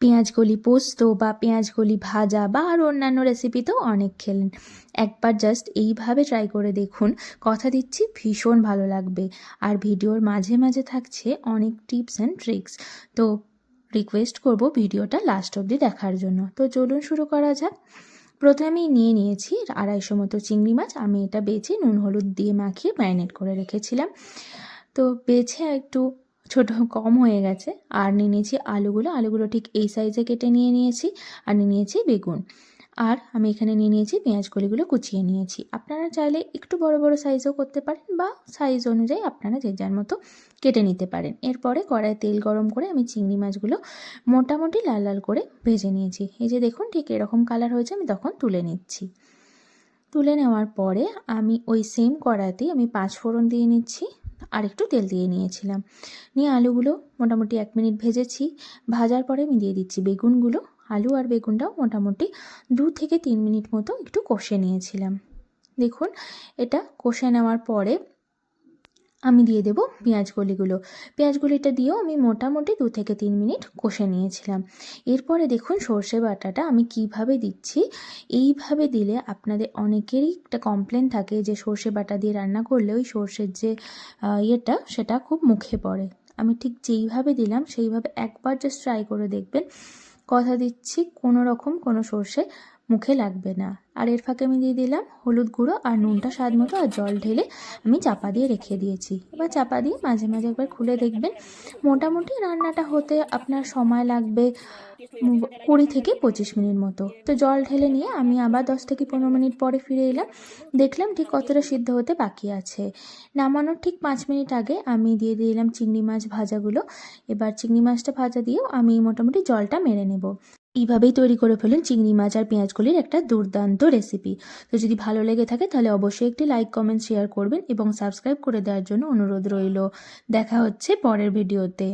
পেঁয়াজকলি পোস্ত বা পেঁয়াজকলি ভাজা বা আরও অন্যান্য রেসিপিতেও অনেক খেলেন। একবার জাস্ট এইভাবে ট্রাই করে দেখুন, কথা দিচ্ছি ভীষণ ভালো লাগবে। আর ভিডিওর মাঝে মাঝে থাকছে অনেক টিপস অ্যান্ড ট্রিক্স তো রিকোয়েস্ট করব ভিডিওটা লাস্ট অবধি দেখার জন্য। তো চলুন শুরু করা যাক। প্রথমেই নিয়ে নিয়েছি আড়াইশো মতো চিংড়ি মাছ। আমি এটা বেছে নুন, হলুদ দিয়ে মাখিয়ে ম্যারিনেট করে রেখেছিলাম। তো বেছে একটু ছোট কম হয়ে গেছে। আর নিয়ে নিয়েছি আলুগুলো। আলুগুলো ঠিক এই সাইজে কেটে নিয়ে নিয়েছি। আর নিয়ে নিয়েছি বেগুন। আর আমি এখানে নিয়ে নিয়েছি পেঁয়াজ কলিগুলো কুচিয়ে নিয়েছি। আপনারা চাইলে একটু বড় বড় সাইজও করতে পারেন বা সাইজ অনুযায়ী আপনারা যে যার মতো কেটে নিতে পারেন। এরপরে কড়ায় তেল গরম করে আমি চিংড়ি মাছগুলো মোটামুটি লাল লাল করে ভেজে নিয়েছি। এই যে দেখুন, ঠিক এরকম কালার হয়েছে, আমি তখন তুলে নিচ্ছি। তুলে নেওয়ার পরে আমি ওই সেম কড়াতেই আমি পাঁচ ফোড়ন দিয়ে নিচ্ছি। আর একটু তেল দিয়ে নিয়েছিলাম। নিয়ে আলুগুলো মোটামুটি এক মিনিট ভেজেছি। ভাজার পরে আমি দিয়ে দিচ্ছি বেগুনগুলো। আলু আর বেগুনটাও মোটামুটি দু থেকে তিন মিনিট মতো একটু কষে নিয়েছিলাম। দেখুন, এটা কষে নেওয়ার পরে আমি দিয়ে দেবো পেঁয়াজ কলিগুলো পেঁয়াজ কলিটা দিয়েও আমি মোটামুটি দু থেকে তিন মিনিট কষে নিয়েছিলাম। এরপরে দেখুন সর্ষে বাটাটা আমি কীভাবে দিচ্ছি, এইভাবে দিলে আপনাদের অনেকেরই একটা কমপ্লেন থাকে যে সর্ষে বাটা দিয়ে রান্না করলে ওই সর্ষের যে ইয়েটা সেটা খুব মুখে পড়ে। আমি ঠিক যেইভাবে দিলাম সেইভাবে একবার জাস্ট ট্রাই করে দেখবেন। কথা দিচ্ছি কোনো রকম কোনো সর্ষে মুখে লাগবে না। আর এর ফাঁকে আমি দিয়ে দিলাম হলুদ গুঁড়ো আর নুনটা স্বাদ মতো আর জল ঢেলে আমি চাপা দিয়ে রেখে দিয়েছি। এবার চাপা দিয়ে মাঝে মাঝে একবার খুলে দেখবেন মোটামুটি রান্নাটা হতে আপনার সময় লাগবে কুড়ি থেকে পঁচিশ মিনিট মতো। তো জল ঢেলে নিয়ে আমি আবার দশ থেকে পনেরো মিনিট পরে ফিরে এলাম। দেখলাম ঠিক কতটা সিদ্ধ হতে বাকি আছে। নামানোর ঠিক পাঁচ মিনিট আগে আমি দিয়ে দিলাম চিংড়ি মাছ ভাজাগুলো। এবার চিংড়ি মাছটা ভাজা দিয়েও আমি মোটামুটি জলটা মেরে নেব। এইভাবেই তৈরি করে ফেলুন চিংড়ি মাছ আর পেঁয়াজগুলির একটা দুর্দান্ত রেসিপি তো যদি ভালো লেগে থাকে তাহলে অবশ্যই একটি লাইক কমেন্ট শেয়ার করবেন এবং সাবস্ক্রাইব করে দেওয়ার জন্য অনুরোধ রইল। দেখা হচ্ছে পরের ভিডিওতে